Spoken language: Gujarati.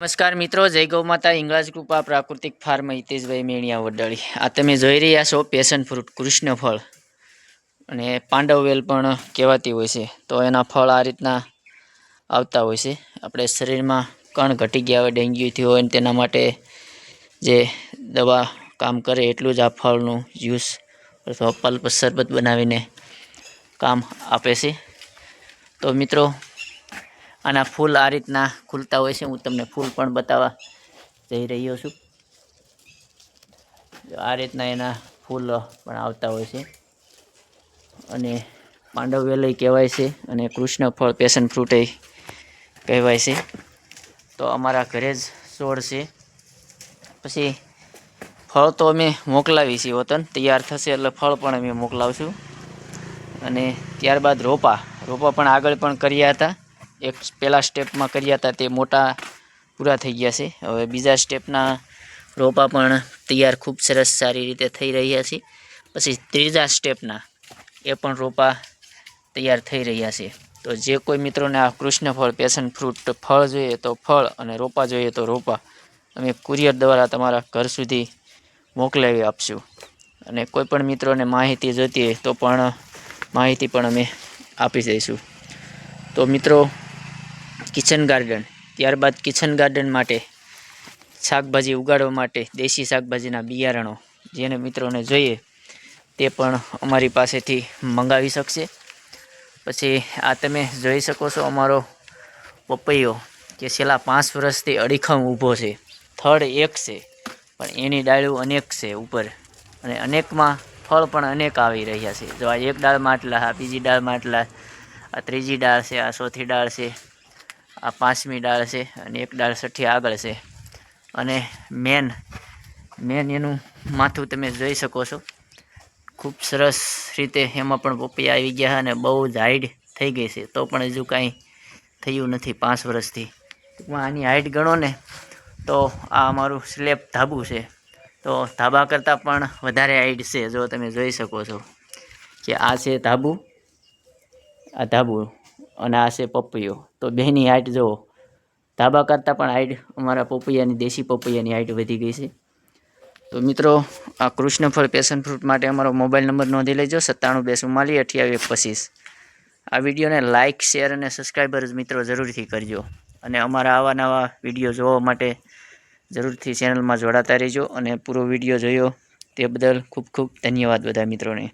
નમસ્કાર મિત્રો, જય ગૌ માતા ઇંગળાજ કૃપા, પ્રાકૃતિક ફાર્મ, હિતેશભાઈ મેણિયા વડાળી આ તમે જોઈ રહ્યા છો પેશન ફ્રૂટ કૃષ્ણ ફળ. અને પાંડવ વેલ પણ કહેવાતી હોય છે. તો એના ફળ આ રીતના આવતા હોય છે. આપણે શરીરમાં કણ ઘટી ગયા હોય, ડેન્ગ્યુ થયું હોય ને તેના માટે જે દવા કામ કરે એટલું જ આ ફળનું જ્યુસ અથવા પલ્પ શરબત બનાવીને કામ આપે છે. તો મિત્રો આના ફૂલ આ રીતના ખુલતા હોય છે. હું તમને ફૂલ પણ બતાવવા જઈ રહ્યો છું. આ રીતના એના ફૂલ પણ આવતા હોય છે. અને પાંડવ વેલય કહેવાય છે અને કૃષ્ણ ફળ પેશન ફ્રૂટ કહેવાય છે. તો અમારા ઘરે જ છોડ છે. પછી ફળ તો અમે મોકલાવી છીએ વતન, તૈયાર થશે એટલે ફળ પણ અમે મોકલાવશું. અને ત્યારબાદ રોપા રોપા પણ આગળ પણ કર્યા હતા. એક પહેલા સ્ટેપમાં કર્યા હતા તે મોટા પૂરા થઈ ગયા છે. હવે બીજા સ્ટેપના રોપા પણ તૈયાર ખૂબ સરસ સારી રીતે થઈ રહ્યા છે. પછી ત્રીજા સ્ટેપના એ પણ રોપા તૈયાર થઈ રહ્યા છે. તો જે કોઈ મિત્રોને આ કૃષ્ણ ફળ, પેશન ફ્રૂટ ફળ જોઈએ તો ફળ અને રોપા જોઈએ તો રોપા. અમે કુરિયર દ્વારા તમારા ઘર સુધી મોકલાવી આપશું. અને કોઈ પણ મિત્રોને માહિતી જોઈતી હોય તો પણ માહિતી પણ અમે આપી દઈશું. તો મિત્રો કિચન ગાર્ડન. ત્યારબાદ કિચન ગાર્ડન માટે શાકભાજી ઉગાડવા માટે દેશી શાકભાજીના બિયારણો, જેને મિત્રોને જોઈએ, તે પણ અમારી પાસેથી મંગાવી શકશે. પછી આ તમે જોઈ શકો છો અમારો પપૈયો, કે છેલ્લા પાંચ વર્ષથી અડીખમ ઊભો છે. થડ એક છે, પણ એની ડાળીઓ અનેક છે ઉપર. અને અનેકમાં ફળ પણ અનેક આવી રહ્યા છે. જો આ એક ડાળમાં આટલા, આ બીજી ડાળમાં આટલા, આ ત્રીજી ડાળ છે, આ ચોથી ડાળ છે આ પાંચમી ડાળ છે અને એક ડાળ સઠ્ઠી આગળ છે. અને મેન મેન એનું માથું તમે જોઈ શકો છો. ખૂબ સરસ રીતે એમાં પણ પોપૈયા આવી ગયા અને બહુ જ હાઈડ થઈ ગઈ છે. તો પણ હજુ કાંઈ થયું નથી પાંચ વર્ષથી. ટૂંકમાં આની હાઈટ ગણો ને તો આ અમારું સ્લેબ ધાબુ છે. તો ધાબા કરતાં પણ વધારે હાઈટ છે, જો તમે જોઈ શકો છો. કે આ છે ધાબુ, આ ધાબુ અને આ છે પપૈયો તો બેની હાઈટ જુઓ. ધાબા કરતાં પણ હાઈટ અમારા પપૈયાની દેશી પપૈયાની હાઈટ વધી ગઈ છે. તો મિત્રો, આ કૃષ્ણફળ પેશન ફ્રૂટ માટે અમારો મોબાઈલ નંબર નોંધી લેજો, સત્તાણું બે ચુમ્માલીસ અઠ્યાવીસ પચીસ. આ વિડીયોને લાઇક શેર અને સબસ્ક્રાઈબર મિત્રો જરૂરથી કરજો. અને અમારા આવા નવા વીડિયો જોવા માટે જરૂરથી ચેનલમાં જોડાતા રહેજો અને પૂરો વીડિયો જોયો. તે બદલ ખૂબ ખૂબ ધન્યવાદ બધા મિત્રોને.